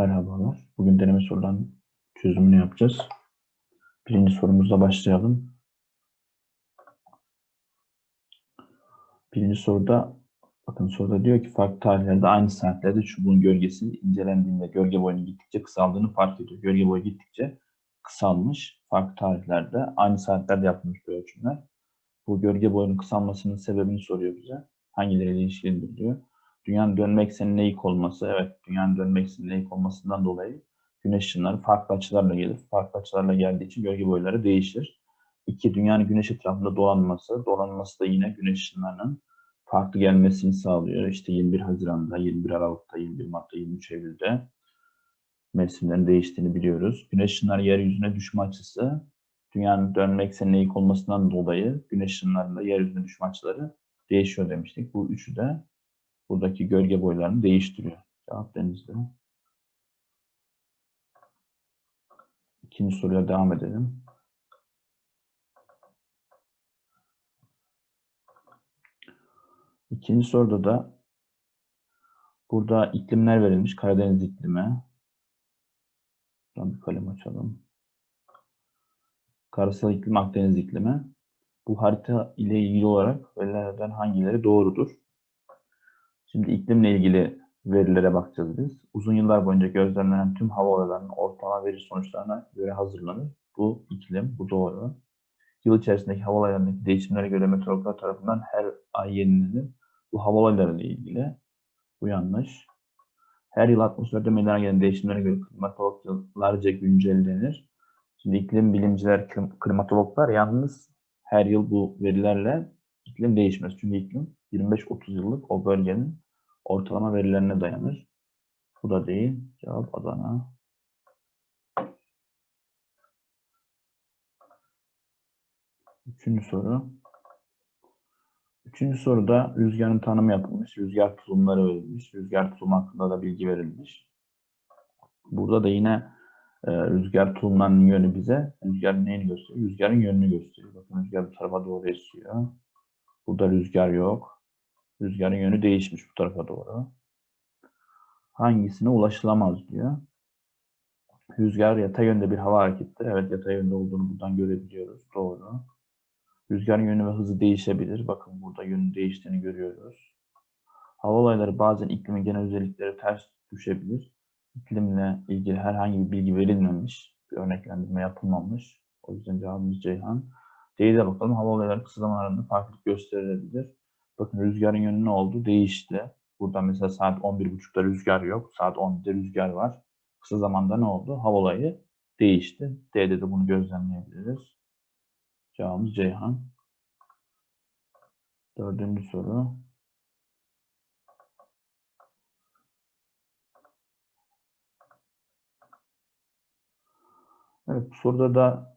Merhabalar. Bugün deneme sorulan çözümünü yapacağız. Birinci sorumuzla başlayalım. Birinci soruda bakın soruda diyor ki farklı tarihlerde aynı saatlerde çubuğun gölgesi incelendiğinde gölge boyunun gittikçe kısaldığını fark ediyor. Gölge boyu gittikçe kısalmış. Farklı tarihlerde aynı saatlerde yapılmış bu ölçümler. Bu gölge boyunun kısalmasının sebebini soruyor bize. Hangileriyle ilişkilidir diyor. Dünyanın dönme eksenine eğik olması, evet dünyanın dönme eksenine eğik olmasından dolayı güneş ışınları farklı açılarla gelir. Farklı açılarla geldiği için gölge boyları değişir. İki, dünyanın güneş etrafında dolanması, dolanması da yine güneş ışınlarının farklı gelmesini sağlıyor. İşte 21 Haziran'da, 21 Aralık'ta, 21 Mart'ta, 23 Eylül'de mevsimlerin değiştiğini biliyoruz. Güneş ışınları yeryüzüne düşme açısı, dünyanın dönme eksenine eğik olmasından dolayı güneş ışınlarında yeryüzüne düşme açıları değişiyor demiştik. Bu üçü de buradaki gölge boylarını değiştiriyor. Cevap denizde. İkinci soruya devam edelim. İkinci soruda da burada iklimler verilmiş. Karadeniz iklimi. Buradan bir kalem açalım. Karasal iklim, Akdeniz iklimi. Bu harita ile ilgili olarak verilerden hangileri doğrudur? Şimdi iklimle ilgili verilere bakacağız biz. Uzun yıllar boyunca gözlemlenen tüm hava olaylarının ortalama veri sonuçlarına göre hazırlanır. Bu iklim, bu doğru. Yıl içerisindeki hava olaylarındaki değişimlere göre meteorologlar tarafından her ay yenilenir. Bu hava olaylarıyla ilgili. Bu yanlış. Her yıl atmosferde meydana gelen değişimlere göre klimatologlarca güncellenir. Şimdi iklim bilimciler, klimatologlar yalnız her yıl bu verilerle iklim değişmez. Çünkü iklim 25-30 yıllık o bölgenin ortalama verilerine dayanır. Bu da değil. Cevap Adana. Üçüncü soru. Üçüncü soruda rüzgarın tanımı yapılmış. Rüzgar tulumları verilmiş. Rüzgar tulumu hakkında da bilgi verilmiş. Burada da yine e, rüzgar tulumlarının yönü bize rüzgarın neyini gösteriyor? Rüzgarın yönünü gösteriyor. Bakın rüzgar bu tarafa doğru esiyor. Burada rüzgar yok. Rüzgarın yönü değişmiş bu tarafa doğru. Hangisine ulaşılamaz diyor. Rüzgar yatay yönde bir hava harekettir. Evet yatay yönde olduğunu buradan görebiliyoruz. Doğru. Rüzgarın yönü ve hızı değişebilir. Bakın burada yönü değiştiğini görüyoruz. Hava olayları bazen iklimin genel özellikleri ters düşebilir. İklimle ilgili herhangi bir bilgi verilmemiş. Bir örneklendirme yapılmamış. O yüzden cevabımız Ceyhan. D'ye bakalım. Hava olayları kısa zaman aralığında farklılık gösterilebilir. Bakın rüzgarın yönü ne oldu? Değişti. Burada mesela saat 11.30'da rüzgar yok. Saat 10'da rüzgar var. Kısa zamanda ne oldu? Hava değişti. D'de de bunu gözlemleyebiliriz. Cevabımız Ceyhan. Dördüncü soru. Evet, bu soruda da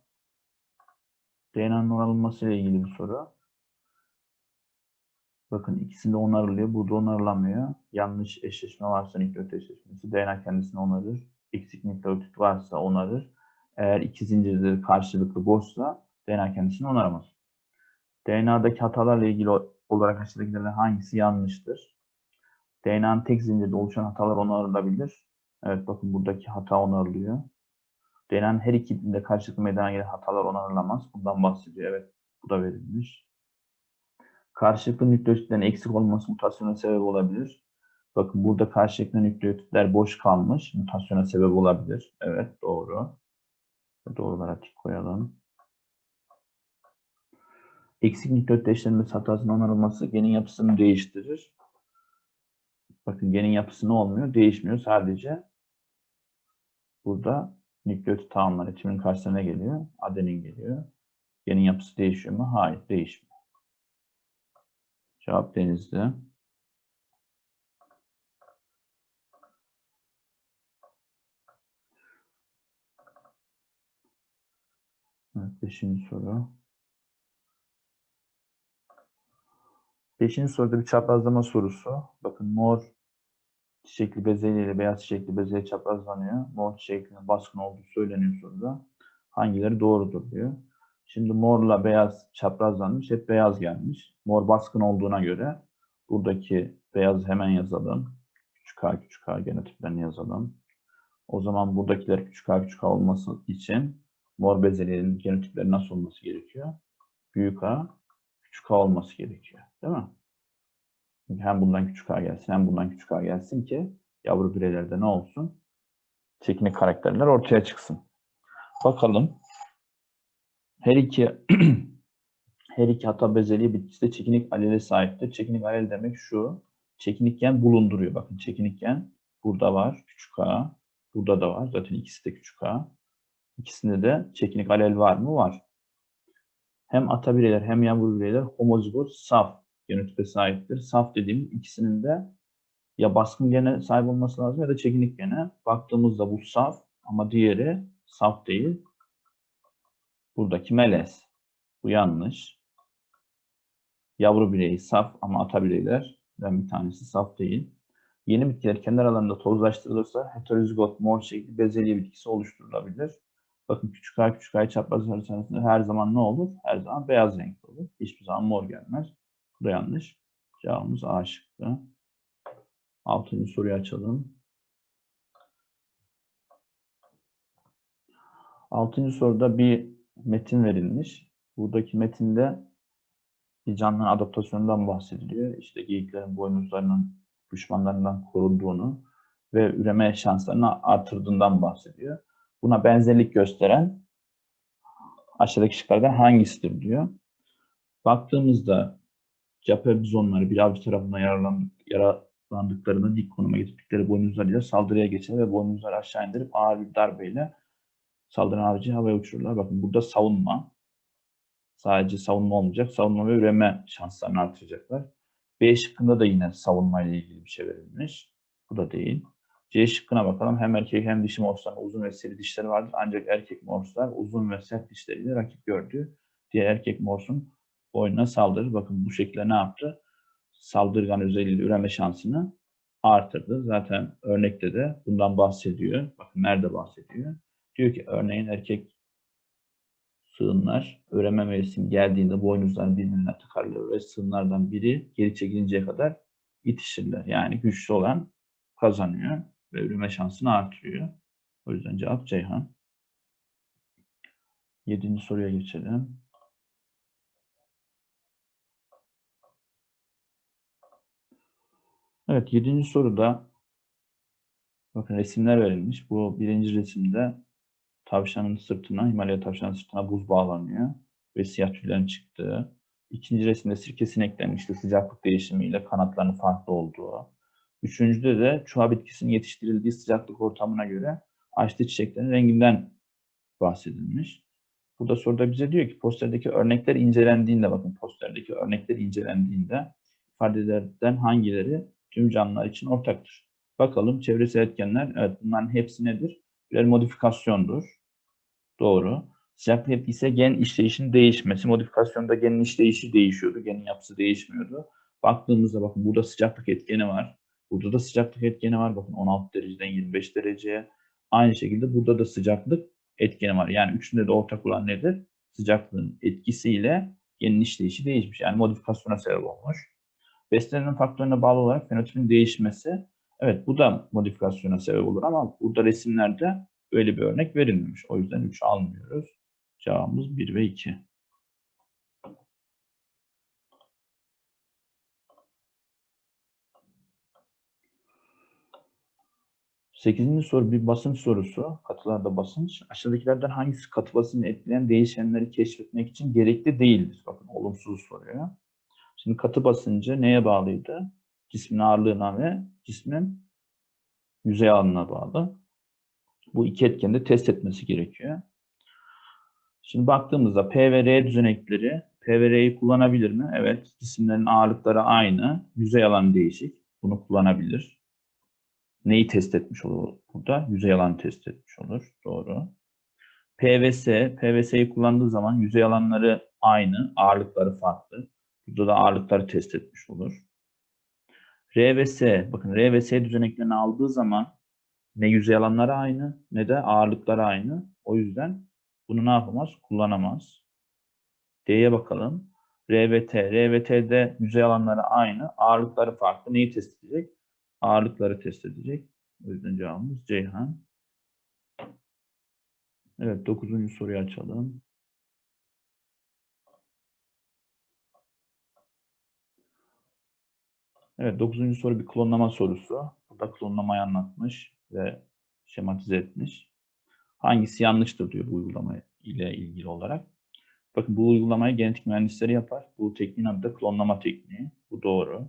DNA'nın onarılması ile ilgili bir soru. Bakın ikisinde onarılıyor, burada onarılamıyor. Yanlış eşleşme varsa nükleotit eşleşmesi DNA kendisini onarır. Eksik nükleotit varsa onarır. Eğer iki zincirleri karşılıklı boşsa DNA kendisini onaramaz. DNA'daki hatalarla ilgili olarak aşağıdakilerden hangisi yanlıştır? DNA'nın tek zincirde oluşan hatalar onarılabilir. Evet bakın buradaki hata onarılıyor. DNA'nın her iki ipinde karşılıklı meydana gelen hatalar onarılamaz. Bundan bahsediyor. Evet bu da verilmiş. Karşılıklı nükleotitlerin eksik olması mutasyona sebep olabilir. Bakın burada karşılıklı nükleotitler boş kalmış. Mutasyona sebep olabilir. Evet doğru. Doğrulara tik koyalım. Eksik nükleotit eşlenmesi hatasının onarılması genin yapısını değiştirir. Bakın genin yapısı ne olmuyor? Değişmiyor. Sadece burada nükleotit tamamları timin karşısına geliyor? Adenin geliyor. Genin yapısı değişiyor mu? Hayır, değişmiyor. Cevap denizde. Evet, beşinci soru. Beşinci soruda bir çaprazlama sorusu. Bakın mor çiçekli bezelye ile beyaz çiçekli bezelye çaprazlanıyor. Mor çiçeklinin baskın olduğu söyleniyor soruda. Hangileri doğrudur diyor. Şimdi morla beyaz çaprazlanmış. Hep beyaz gelmiş. Mor baskın olduğuna göre buradaki beyazı hemen yazalım. Küçük a küçük a genotiplerini yazalım. O zaman buradakiler küçük a küçük a olması için mor bezelyelerin genotipleri nasıl olması gerekiyor? Büyük A, küçük A olması gerekiyor. Değil mi? Çünkü hem bundan küçük A gelsin hem bundan küçük A gelsin ki yavru bireylerde ne olsun? Teknik karakterler ortaya çıksın. Bakalım. Her iki her iki hata bezeli bitkisi de çekinik alele sahiptir. Çekinik alel demek şu. Çekinik gen bulunduruyor. Bakın çekinik gen burada var. Küçük A. Burada da var. Zaten ikisi de küçük A. İkisinde de çekinik alel var mı? Var. Hem ata bireyler hem yavru bireyler homozigot saf genotipe sahiptir. Saf dediğim ikisinin de ya baskın gene sahip olması lazım ya da çekinik gene. Baktığımızda bu saf ama diğeri saf değil. Buradaki melez. Bu yanlış. Yavru bireyi saf ama ata bireylerden bir tanesi saf değil. Yeni bitkiler kendi aralarında tozlaştırılırsa heterozigot mor şekli bezelye bitkisi oluşturulabilir. Bakın küçük a küçük a çapraz arasında her zaman ne olur? Her zaman beyaz renkli olur. Hiçbir zaman mor gelmez. Bu da yanlış. Cevabımız A şıkkı. Altıncı soruyu açalım. Altıncı soruda bir metin verilmiş. Buradaki metinde bir canlının adaptasyonundan bahsediliyor. İşte geyiklerin boynuzlarının düşmanlarından korunduğunu ve üreme şanslarını artırdığından bahsediyor. Buna benzerlik gösteren aşağıdaki şıklardan hangisidir diyor. Baktığımızda Japebizonları bir avcı tarafından yaralandık, yaralandıklarını dik konuma getirdikleri boynuzlarıyla saldırıya geçer ve boynuzları aşağı indirip ağır bir darbeyle saldıran avcıyı havaya uçururlar. Bakın burada savunma. Sadece savunma olmayacak. Savunma ve üreme şanslarını artıracaklar. B şıkkında da yine savunma ile ilgili bir şey verilmiş. Bu da değil. C şıkkına bakalım. Hem erkek hem dişi morsların uzun ve seri dişleri vardır. Ancak erkek morslar uzun ve sert dişleriyle rakip gördü. Diğer erkek morsun boynuna saldırır. Bakın bu şekilde ne yaptı? Saldırgan özelliği üreme şansını artırdı. Zaten örnekte de bundan bahsediyor. Bakın nerede bahsediyor? Diyor ki örneğin erkek sığınlar üreme mevsim geldiğinde boynuzlarını birbirine tıkarlar ve sığınlardan biri geri çekilinceye kadar itişirler. Yani güçlü olan kazanıyor ve üreme şansını artırıyor. O yüzden cevap Ceyhan. Yedinci soruya geçelim. Evet, yedinci soruda bakın resimler verilmiş. Bu birinci resimde tavşanın sırtına, Himalaya tavşanın sırtına buz bağlanıyor ve siyah tüylerin çıktığı. İkinci resimde sirke sineklenmişti sıcaklık değişimiyle kanatlarının farklı olduğu. Üçüncüde de çuha bitkisinin yetiştirildiği sıcaklık ortamına göre açtığı çiçeklerin renginden bahsedilmiş. Burada soruda bize diyor ki posterdeki örnekler incelendiğinde bakın posterdeki örnekler incelendiğinde ifadelerden hangileri tüm canlılar için ortaktır? Bakalım çevresel etkenler evet bunların hepsi nedir? Birer modifikasyondur. Doğru. Sıcaklık etkisi gen işleyişinin değişmesi. Modifikasyonda genin işleyişi değişiyordu. Genin yapısı değişmiyordu. Baktığımızda bakın burada sıcaklık etkeni var. Burada da sıcaklık etkeni var. Bakın 16 dereceden 25 dereceye. Aynı şekilde burada da sıcaklık etkeni var. Yani üçünde de ortak olan nedir? Sıcaklığın etkisiyle genin işleyişi değişmiş. Yani modifikasyona sebep olmuş. Beslenen faktörüne bağlı olarak fenotipin değişmesi. Evet bu da modifikasyona sebep olur ama burada resimlerde öyle bir örnek verilmemiş. O yüzden 3 almıyoruz. Cevabımız 1 ve 2. Sekizinci soru bir basınç sorusu. Katılarda basınç. Aşağıdakilerden hangisi katı basıncı etkileyen değişenleri keşfetmek için gerekli değildir? Bakın olumsuz soruyor. Şimdi katı basıncı neye bağlıydı? Cismin ağırlığına ve cismin yüzey alanına bağlı. Bu iki etkeni de test etmesi gerekiyor. Şimdi baktığımızda P ve R düzenekleri P ve R'yi kullanabilir mi? Evet. Cisimlerin ağırlıkları aynı. Yüzey alanı değişik. Bunu kullanabilir. Neyi test etmiş olur burada? Yüzey alanı test etmiş olur. Doğru. P ve S, P ve S'yi kullandığı zaman yüzey alanları aynı. Ağırlıkları farklı. Burada da ağırlıkları test etmiş olur. R ve S, bakın R ve S düzeneklerini aldığı zaman ne yüzey alanları aynı ne de ağırlıkları aynı. O yüzden bunu ne yapamaz? Kullanamaz. D'ye bakalım. R ve yüzey alanları aynı. Ağırlıkları farklı. Neyi test edecek? Ağırlıkları test edecek. O yüzden cevabımız Ceyhan. Evet, dokuzuncu soruyu açalım. Evet, dokuzuncu soru bir klonlama sorusu. Burada klonlamayı anlatmış ve şematize etmiş. Hangisi yanlıştır diyor bu uygulama ile ilgili olarak. Bakın bu uygulamayı genetik mühendisleri yapar. Bu tekniğin adı da klonlama tekniği. Bu doğru.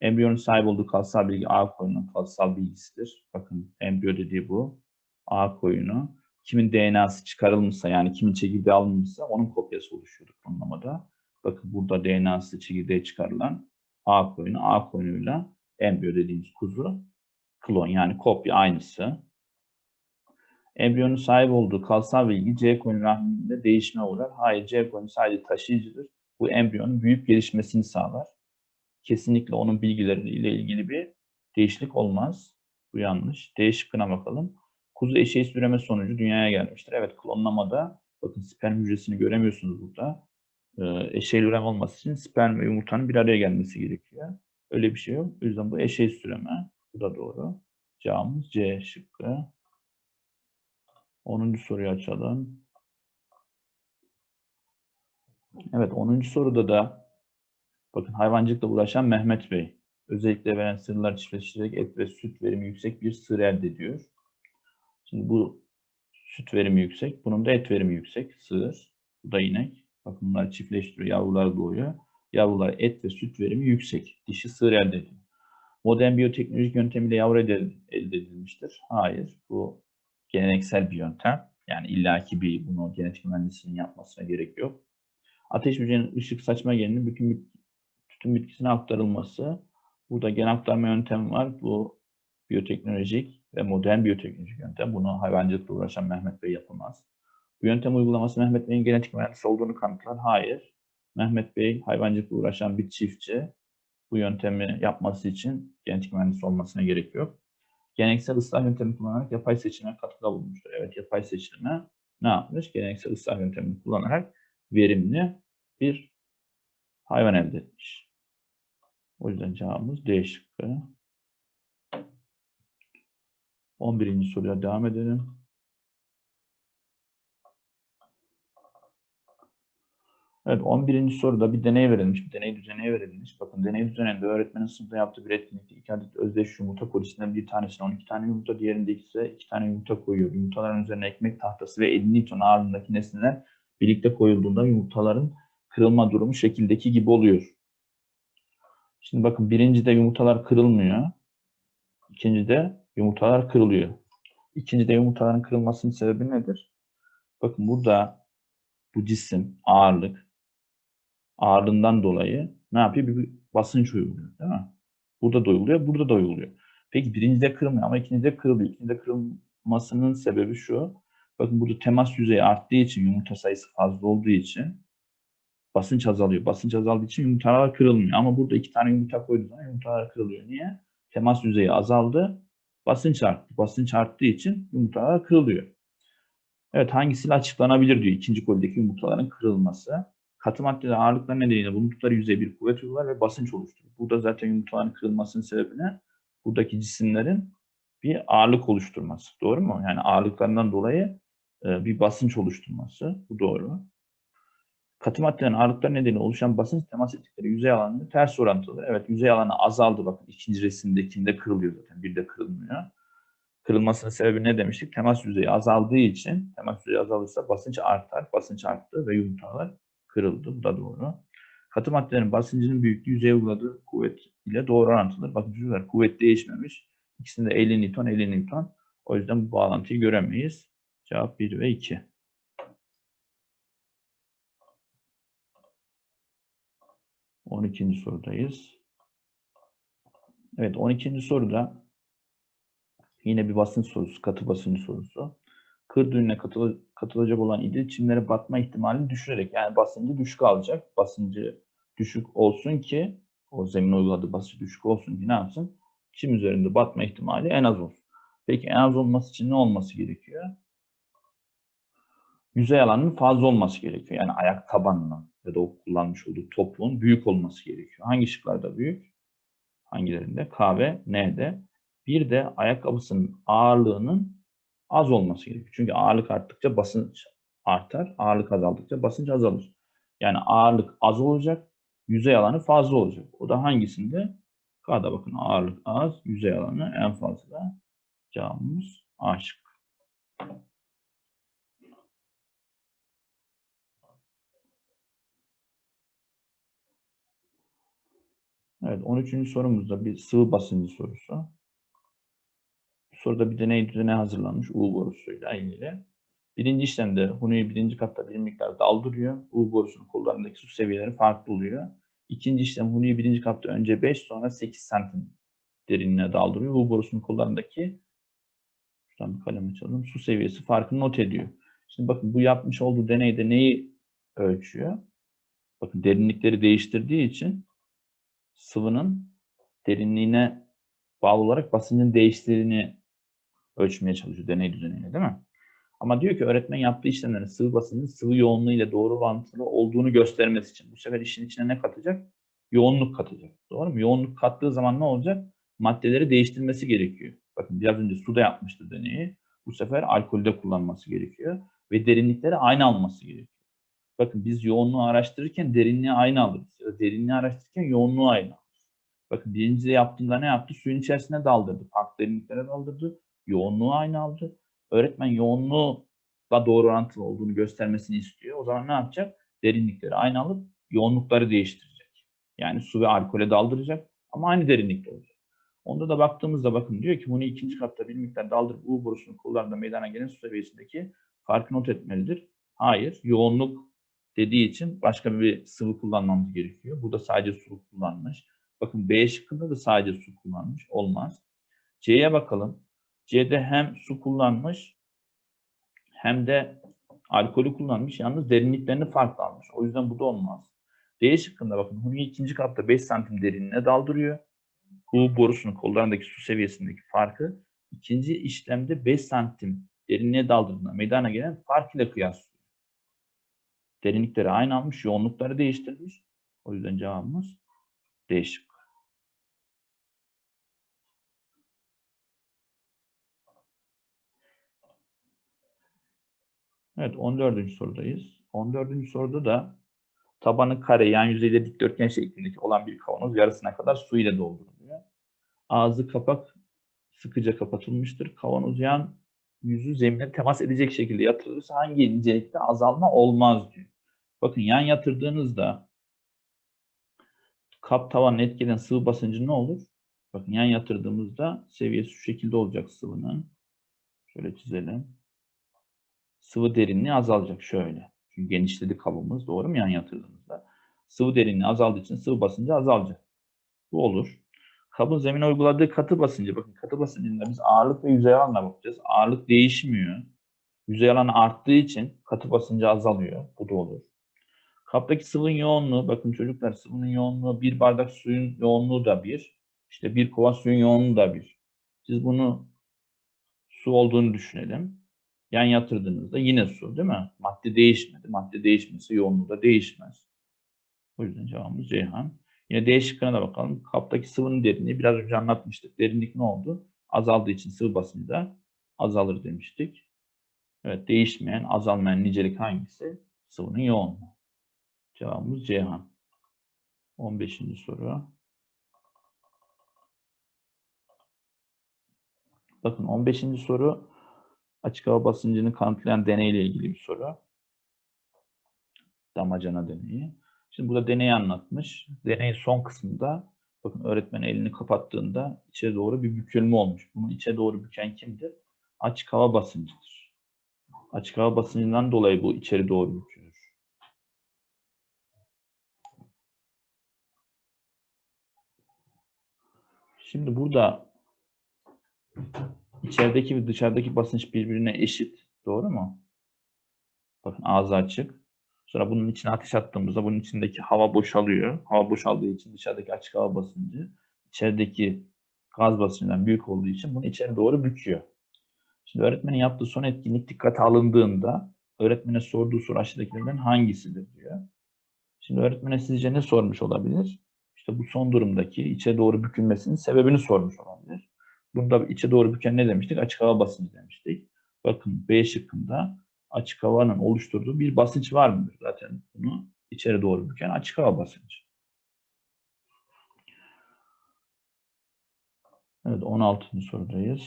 Embriyonun sahip olduğu kalsal bilgi A koyunun kalsal bilgisidir. Bakın embriyo dediği bu. A koyunu. Kimin DNA'sı çıkarılmışsa yani kimin çekirdeği alınmışsa onun kopyası oluşuyordu klonlamada. Bakın burada DNA'sı çekirdeği çıkarılan A koyunu A koyunuyla embriyo dediğimiz kuzu klon yani kopya aynısı. Embriyonun sahip olduğu kalsal bilgi C koyun rahminde değişime uğrar. Hayır C koyunu sadece taşıyıcıdır. Bu embriyonun büyük gelişmesini sağlar. Kesinlikle onun bilgileriyle ilgili bir değişiklik olmaz. Bu yanlış. D şıkkına bakalım. Kuzu eşeği üreme sonucu dünyaya gelmiştir. Evet klonlamada bakın sperm hücresini göremiyorsunuz burada. Ee, eşeğli üreme olması için sperm ve yumurtanın bir araya gelmesi gerekiyor. Öyle bir şey yok. O yüzden bu eşeği üreme. Bu da doğru. Cevabımız C şıkkı. 10. soruyu açalım. Evet 10. soruda da bakın hayvancılıkla uğraşan Mehmet Bey özellikle veren sığırlar çiftleştirerek et ve süt verimi yüksek bir sığır elde ediyor. Şimdi bu süt verimi yüksek, bunun da et verimi yüksek. Sığır, bu da inek. Bakın bunlar çiftleştiriyor, yavrular doğuyor. Yavrular et ve süt verimi yüksek. Dişi sığır elde ediyor. Modern biyoteknolojik yöntemiyle yavru elde edilmiştir. Hayır, bu geleneksel bir yöntem. Yani illaki bir bunu genetik mühendisinin yapmasına gerek yok. Ateş böceğinin ışık saçma geninin bütün bit tütün bitkisine aktarılması. Burada gen aktarma yöntemi var. Bu biyoteknolojik ve modern biyoteknolojik yöntem. Bunu hayvancılıkla uğraşan Mehmet Bey yapamaz. Bu yöntem uygulaması Mehmet Bey'in genetik mühendisi olduğunu kanıtlar. Hayır. Mehmet Bey hayvancılıkla uğraşan bir çiftçi. Bu yöntemi yapması için genetik mühendisi olmasına gerek yok. Geleneksel ıslah yöntemi kullanarak yapay seçime katkıda bulunmuştur. Evet yapay seçime ne yapmış? Geleneksel ıslah yöntemini kullanarak verimli bir hayvan elde etmiş. O yüzden cevabımız D şıkkı. 11. soruya devam edelim. Evet 11. soruda bir deney verilmiş, bir deney düzeni verilmiş. Bakın deney düzeninde öğretmenin sınıfta yaptığı bir etkinlikte iki adet özdeş yumurta kolisinden bir tanesine 12 tane yumurta, diğerinde ise 2 tane yumurta koyuyor. Yumurtaların üzerine ekmek tahtası ve 50 Newton ağırlığındaki nesneler birlikte koyulduğunda yumurtaların kırılma durumu şekildeki gibi oluyor. Şimdi bakın birincide yumurtalar kırılmıyor. İkincide yumurtalar kırılıyor. İkincide yumurtaların kırılmasının sebebi nedir? Bakın burada bu cisim, ağırlık, ağırlığından dolayı ne yapıyor? Bir basınç uyguluyor değil mi? Burada da uyguluyor, burada da uyguluyor. Peki birincide kırılmıyor ama ikincide kırılıyor. İkincide kırılmasının sebebi şu. Bakın burada temas yüzeyi arttığı için, yumurta sayısı fazla olduğu için basınç azalıyor. Basınç azaldığı için yumurtalar kırılmıyor. Ama burada iki tane yumurta koyduğunuz zaman yumurtalar kırılıyor. Niye? Temas yüzeyi azaldı. Basınç arttı. Basınç arttığı için yumurtalar kırılıyor. Evet hangisiyle açıklanabilir diyor ikinci kolideki yumurtaların kırılması. Katı maddeler ağırlıklar nedeniyle bulundukları yüzeye bir kuvvet uygular ve basınç oluşturur. Burada zaten yumurtaların kırılmasının sebebi ne? Buradaki cisimlerin bir ağırlık oluşturması. Doğru mu? Yani ağırlıklarından dolayı e, bir basınç oluşturması. Bu doğru. Katı maddelerin ağırlıklar nedeniyle oluşan basınç temas ettikleri yüzey alanı ters orantılı. Evet yüzey alanı azaldı. Bakın ikinci resimdekinde kırılıyor zaten. Bir de kırılmıyor. Kırılmasının sebebi ne demiştik? Temas yüzeyi azaldığı için temas yüzeyi azalırsa basınç artar. Basınç arttı ve yumurtalar kırıldı. Bu da doğru. Katı maddelerin basıncının büyüklüğü yüzeye uyguladığı kuvvet ile doğru orantılıdır. Bakın çocuklar kuvvet değişmemiş. İkisinde 50 Newton, 50 Newton. O yüzden bu bağlantıyı göremeyiz. Cevap 1 ve 2. On ikinci sorudayız. Evet 12. soruda yine bir basınç sorusu, katı basınç sorusu. Kır düğününe katılı, katılacak olan idil çimlere batma ihtimalini düşürerek yani basıncı düşük alacak. Basıncı düşük olsun ki o zemin uyguladığı basıncı düşük olsun ki ne yapsın? Çim üzerinde batma ihtimali en az olsun. Peki en az olması için ne olması gerekiyor? Yüzey alanının fazla olması gerekiyor. Yani ayak tabanının ya da o kullanmış olduğu topuğun büyük olması gerekiyor. Hangi şıklarda büyük? Hangilerinde? K ve N'de. Bir de ayakkabısının ağırlığının az olması gerekiyor. Çünkü ağırlık arttıkça basınç artar. Ağırlık azaldıkça basınç azalır. Yani ağırlık az olacak, yüzey alanı fazla olacak. O da hangisinde? K'da bakın ağırlık az, yüzey alanı en fazla. Cevabımız A şıkkı. Evet 13. sorumuzda bir sıvı basıncı sorusu. Soruda bir deney düzeni hazırlanmış U borusuyla ilgili. Birinci işlemde Hunu'yu birinci katta bir miktar daldırıyor. U borusunun kollarındaki su seviyeleri farklı oluyor. İkinci işlem Hunu'yu birinci katta önce 5 sonra 8 santim derinliğine daldırıyor. U borusunun kollarındaki şuradan bir kalem açalım. Su seviyesi farkını not ediyor. Şimdi bakın bu yapmış olduğu deneyde neyi ölçüyor? Bakın derinlikleri değiştirdiği için sıvının derinliğine bağlı olarak basıncın değiştiğini ölçmeye çalışıyor deney düzeniyle değil mi? Ama diyor ki öğretmen yaptığı işlemlerin sıvı basıncın sıvı yoğunluğu ile doğru orantılı olduğunu göstermesi için bu sefer işin içine ne katacak? Yoğunluk katacak. Doğru mu? Yoğunluk kattığı zaman ne olacak? Maddeleri değiştirmesi gerekiyor. Bakın biraz önce suda yapmıştı deneyi. Bu sefer alkolde kullanması gerekiyor. Ve derinlikleri aynı alması gerekiyor. Bakın biz yoğunluğu araştırırken derinliği aynı alırız. Ya da derinliği araştırırken yoğunluğu aynı alırız. Bakın birincide yaptığında ne yaptı? Suyun içerisine daldırdı. Farklı derinliklere daldırdı. Yoğunluğu aynı aldı. Öğretmen yoğunluğla doğru orantılı olduğunu göstermesini istiyor. O zaman ne yapacak? Derinlikleri aynı alıp yoğunlukları değiştirecek. Yani su ve alkole daldıracak ama aynı derinlikte olacak. Onda da baktığımızda bakın diyor ki bunu ikinci katta bir miktar daldırıp U borusunun kollarında meydana gelen su seviyesindeki farkı not etmelidir. Hayır, yoğunluk dediği için başka bir sıvı kullanmamız gerekiyor. Burada sadece su kullanmış. Bakın B şıkkında da sadece su kullanmış. Olmaz. C'ye bakalım. C'de hem su kullanmış hem de alkolü kullanmış. Yalnız derinliklerini farklı almış. O yüzden bu da olmaz. D şıkkında bakın Huni ikinci katta 5 santim derinliğine daldırıyor. Bu borusunun kollarındaki su seviyesindeki farkı ikinci işlemde 5 santim derinliğe daldırdığında meydana gelen fark ile kıyaslıyor. Derinlikleri aynı almış, yoğunlukları değiştirmiş. O yüzden cevabımız D şıkkı. Evet 14. sorudayız. 14. soruda da tabanı kare yan yüzeyde dikdörtgen şeklindeki olan bir kavanoz yarısına kadar su ile dolduruluyor. Ağzı kapak sıkıca kapatılmıştır. Kavanoz yan yüzü zemine temas edecek şekilde yatırılırsa hangi incelikte azalma olmaz diyor. Bakın yan yatırdığınızda kap tavanını etkileyen sıvı basıncı ne olur? Bakın yan yatırdığımızda seviyesi şu şekilde olacak sıvının. Şöyle çizelim. Sıvı derinliği azalacak şöyle. Çünkü genişledi kabımız doğru mu yan yatırdığımızda? Sıvı derinliği azaldığı için sıvı basıncı azalacak. Bu olur. Kabın zemine uyguladığı katı basıncı. Bakın katı basıncında biz ağırlık ve yüzey alanına bakacağız. Ağırlık değişmiyor. Yüzey alanı arttığı için katı basıncı azalıyor. Bu da olur. Kaptaki sıvının yoğunluğu, bakın çocuklar sıvının yoğunluğu bir bardak suyun yoğunluğu da bir. İşte bir kova suyun yoğunluğu da bir. Siz bunu su olduğunu düşünelim. Yan yatırdığınızda yine su değil mi? Madde değişmedi. Madde değişmesi yoğunluğu da değişmez. O yüzden cevabımız Ceyhan. Yine D şıkkına da bakalım. Kaptaki sıvının derinliği biraz önce anlatmıştık. Derinlik ne oldu? Azaldığı için sıvı basıncı da azalır demiştik. Evet değişmeyen, azalmayan nicelik hangisi? Sıvının yoğunluğu. Cevabımız Ceyhan. 15. soru. Bakın 15. soru açık hava basıncını kanıtlayan deneyle ilgili bir soru. Damacana deneyi. Şimdi burada deneyi anlatmış. Deneyin son kısmında bakın öğretmen elini kapattığında içe doğru bir bükülme olmuş. Bunu içe doğru büken kimdir? Açık hava basıncıdır. Açık hava basıncından dolayı bu içeri doğru bükülür. Şimdi burada içerideki ve dışarıdaki basınç birbirine eşit. Doğru mu? Bakın ağzı açık. Sonra bunun içine ateş attığımızda bunun içindeki hava boşalıyor. Hava boşaldığı için dışarıdaki açık hava basıncı içerideki gaz basıncından büyük olduğu için bunu içeri doğru büküyor. Şimdi öğretmenin yaptığı son etkinlik dikkate alındığında öğretmene sorduğu soru aşağıdakilerden hangisidir diyor. Şimdi öğretmene sizce ne sormuş olabilir? İşte bu son durumdaki içe doğru bükülmesinin sebebini sormuş olabilir. Bunda içe doğru büken ne demiştik? Açık hava basıncı demiştik. Bakın B şıkkında açık havanın oluşturduğu bir basınç var mıdır? Zaten bunu içeri doğru büken açık hava basıncı. Evet 16. sorudayız.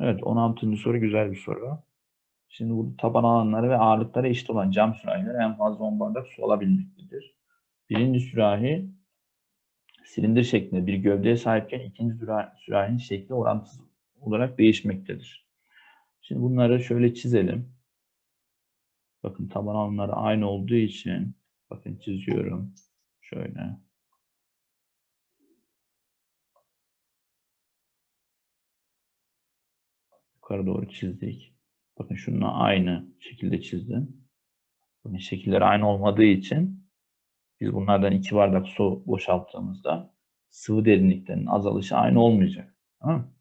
Evet 16. soru güzel bir soru. Şimdi burada taban alanları ve ağırlıkları eşit olan cam sürahiler en fazla 10 bardak su alabilmektedir. Birinci sürahi silindir şeklinde bir gövdeye sahipken ikinci süra- sürahinin şekli orantısız olarak değişmektedir. Şimdi bunları şöyle çizelim. Bakın taban alanları aynı olduğu için bakın çiziyorum. Şöyle. Yukarı doğru çizdik. Bakın şununla aynı şekilde çizdim. Bakın şekiller aynı olmadığı için biz bunlardan iki bardak su boşalttığımızda sıvı derinliklerinin azalışı aynı olmayacak. Tamam mı?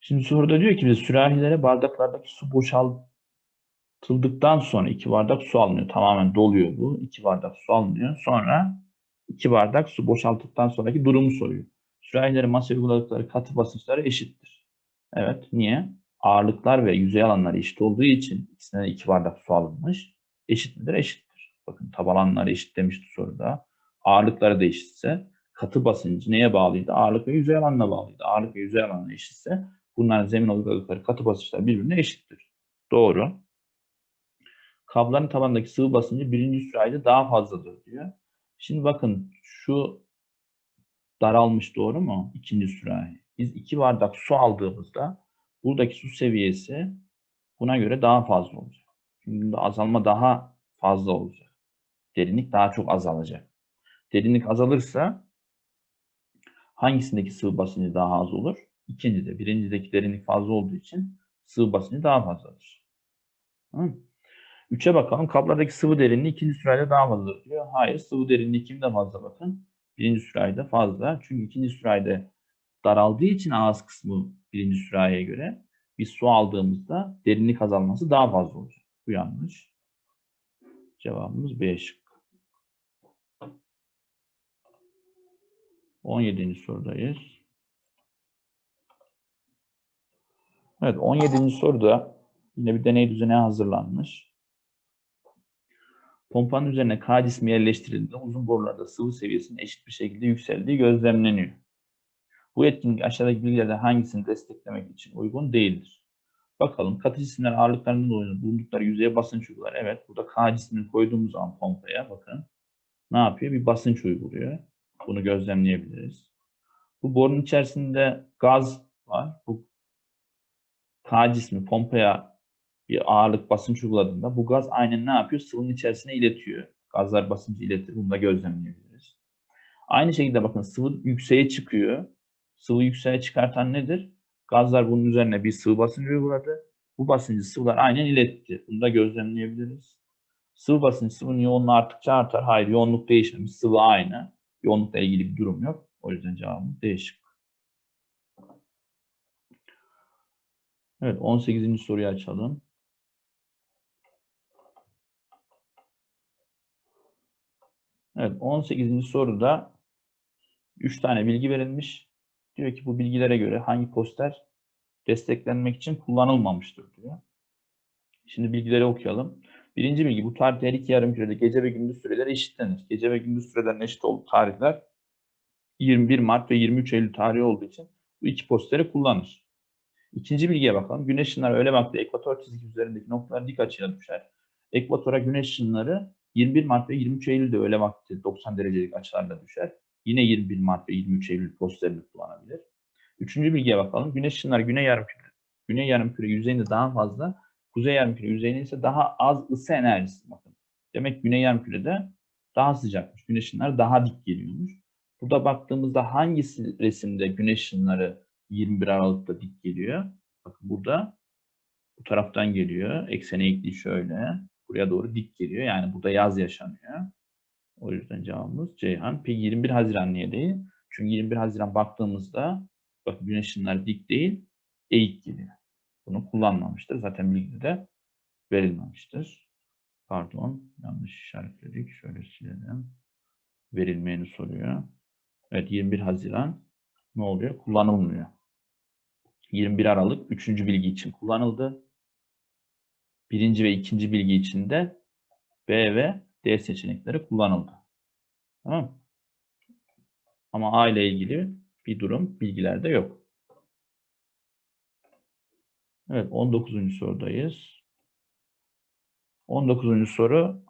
Şimdi soruda diyor ki biz sürahilere bardaklardaki su boşaltıldıktan sonra iki bardak su alınıyor. Tamamen doluyor bu. iki bardak su alınıyor. Sonra iki bardak su boşalttıktan sonraki durumu soruyor. Sürahilere masaya uyguladıkları katı basınçları eşittir. Evet. Niye? Ağırlıklar ve yüzey alanları eşit olduğu için ikisine de iki bardak su alınmış. Eşit midir? Eşittir. Bakın taban eşit demişti soruda. Ağırlıkları da eşitse katı basıncı neye bağlıydı? Ağırlık ve yüzey alanına bağlıydı. Ağırlık ve yüzey alanına eşitse bunların zemin uyguladıkları katı basınçlar birbirine eşittir. Doğru. Kabların tabandaki sıvı basıncı birinci sürahide daha fazladır diyor. Şimdi bakın şu daralmış doğru mu? İkinci sürahi. Biz iki bardak su aldığımızda buradaki su seviyesi buna göre daha fazla olacak. Bunda azalma daha fazla olacak. Derinlik daha çok azalacak. Derinlik azalırsa hangisindeki sıvı basıncı daha az olur? İkincide. Birincideki derinlik fazla olduğu için sıvı basıncı daha fazladır. Mı? Üçe bakalım. Kaplardaki sıvı derinliği ikinci sürahide daha fazla diyor. Hayır. Sıvı derinliği kimde fazla bakın? Birinci sürahide fazla. Çünkü ikinci sürahide daraldığı için ağız kısmı birinci sürahiye göre biz su aldığımızda derinlik azalması daha fazla olacak. Bu yanlış. Cevabımız B şık. 17. sorudayız. Evet 17. soruda yine bir deney düzeni hazırlanmış. Pompanın üzerine K cismi yerleştirildiğinde uzun borularda sıvı seviyesinin eşit bir şekilde yükseldiği gözlemleniyor. Bu etkinlik aşağıdaki bilgilerden hangisini desteklemek için uygun değildir? Bakalım katı cisimler ağırlıklarının dolayı bulundukları yüzeye basınç uygular. Evet burada K cismini koyduğumuz zaman pompaya bakın ne yapıyor? Bir basınç uyguluyor. Bunu gözlemleyebiliriz. Bu borunun içerisinde gaz var. Bu K cismi pompaya bir ağırlık basınç uyguladığında bu gaz aynen ne yapıyor? Sıvının içerisine iletiyor. Gazlar basıncı iletir. Bunu da gözlemleyebiliriz. Aynı şekilde bakın sıvı yükseğe çıkıyor. Sıvı yükseğe çıkartan nedir? Gazlar bunun üzerine bir sıvı basıncı uyguladı. Bu basıncı sıvılar aynen iletti. Bunu da gözlemleyebiliriz. Sıvı basıncı sıvının yoğunluğu arttıkça artar. Hayır yoğunluk değişmemiş. Sıvı aynı. Yoğunlukla ilgili bir durum yok. O yüzden cevabımız değişik. Evet 18. soruyu açalım. Evet 18. soruda 3 tane bilgi verilmiş. Diyor ki bu bilgilere göre hangi poster desteklenmek için kullanılmamıştır diyor. Şimdi bilgileri okuyalım. Birinci bilgi bu tarihte her iki yarım kürede gece ve gündüz süreleri eşitlenir. Gece ve gündüz sürelerinin eşit olduğu tarihler 21 Mart ve 23 Eylül tarihi olduğu için bu iki posteri kullanır. İkinci bilgiye bakalım. Güneş ışınları öğle vakti ekvator çizgisi üzerindeki noktalar dik açıyla düşer. Ekvatora güneş ışınları 21 Mart ve 23 Eylül'de öğle vakti 90 derecelik açılarla düşer. Yine 21 Mart ve 23 Eylül posterini kullanabilir. Üçüncü bilgiye bakalım. Güneş ışınları güney yarımküre, güney yarımküre yüzeyinde daha fazla, kuzey yarımküre yüzeyinde ise daha az ısı enerjisi. Bakın. Demek güney yarımkürede daha sıcakmış. Güneş ışınları daha dik geliyormuş. Burada baktığımızda hangisi resimde güneş ışınları 21 Aralık'ta dik geliyor? Bakın burada bu taraftan geliyor. Eksene eğikliği şöyle. Buraya doğru dik geliyor. Yani burada yaz yaşanıyor. O yüzden cevabımız Ceyhan. Peki 21 Haziran niye değil? Çünkü 21 Haziran baktığımızda bak güneş ışınları dik değil, eğik geliyor. Bunu kullanmamıştır. Zaten bilgide de verilmemiştir. Pardon. Yanlış işaretledik. Şöyle silelim. Verilmeyeni soruyor. Evet 21 Haziran ne oluyor? Kullanılmıyor. 21 Aralık üçüncü bilgi için kullanıldı. Birinci ve ikinci bilgi için de B ve D seçenekleri kullanıldı. Tamam? Ama A ile ilgili bir durum bilgilerde yok. Evet 19. sorudayız. 19. soru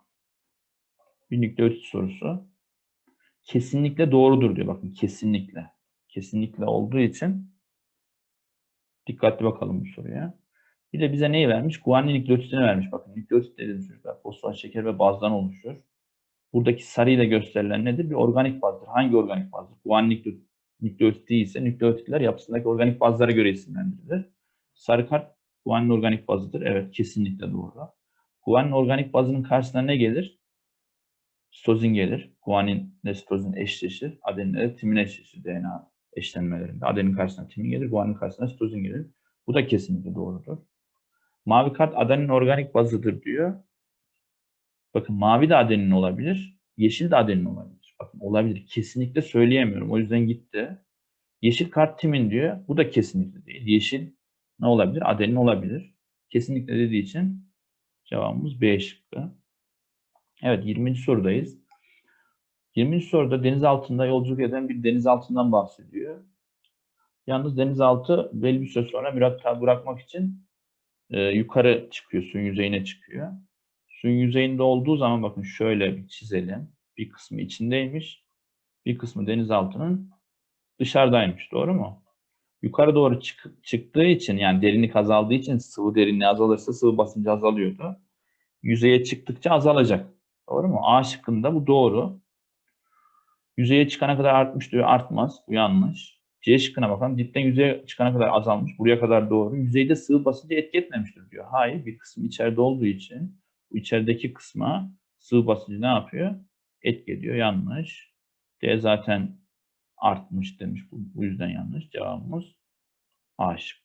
bir nükleotit sorusu. Kesinlikle doğrudur diyor. Bakın kesinlikle. Kesinlikle olduğu için dikkatli bakalım bu soruya. Bir de bize neyi vermiş? Guanin nükleotidini vermiş. Bakın nükleotit dediğimiz çocuklar fosfat şeker ve bazdan oluşur. Buradaki sarıyla gösterilen nedir? Bir organik bazdır. Hangi organik bazdır? Guanin nükleotit, değilse nükleotitler yapısındaki organik bazlara göre isimlendirilir. Sarı kart guanin organik bazıdır. Evet kesinlikle doğru. Guanin organik bazının karşısına ne gelir? Sitozin gelir. Guanin ile sitozin eşleşir. Adenin ile timin eşleşir DNA eşlenmelerinde. Adenin karşısına timin gelir. Guanin karşısına sitozin gelir. Bu da kesinlikle doğrudur. Mavi kart adenin organik bazıdır diyor. Bakın mavi de adenin olabilir. Yeşil de adenin olabilir. Bakın olabilir. Kesinlikle söyleyemiyorum. O yüzden gitti. Yeşil kart timin diyor. Bu da kesinlikle değil. Yeşil ne olabilir? Adenin olabilir. Kesinlikle dediği için cevabımız B şıkkı. Evet 20. sorudayız. 20. soruda deniz altında yolculuk eden bir deniz altından bahsediyor. Yalnız denizaltı belli bir süre sonra mürettebat bırakmak için e, yukarı çıkıyor, suyun yüzeyine çıkıyor. Suyun yüzeyinde olduğu zaman bakın şöyle bir çizelim. Bir kısmı içindeymiş, bir kısmı denizaltının dışarıdaymış. Doğru mu? Yukarı doğru çık- çıktığı için yani derinlik azaldığı için sıvı derinliği azalırsa sıvı basıncı azalıyordu. Yüzeye çıktıkça azalacak. Doğru mu? A şıkkında bu doğru. Yüzeye çıkana kadar artmış diyor. Artmaz. Bu yanlış. C şıkkına bakalım. Dipten yüzeye çıkana kadar azalmış. Buraya kadar doğru. Yüzeyde sıvı basıncı etki etmemiştir diyor. Hayır. Bir kısım içeride olduğu için bu içerideki kısma sıvı basıncı ne yapıyor? Etki ediyor. Yanlış. D zaten artmış demiş. Bu, bu yüzden yanlış. Cevabımız A şıkkı.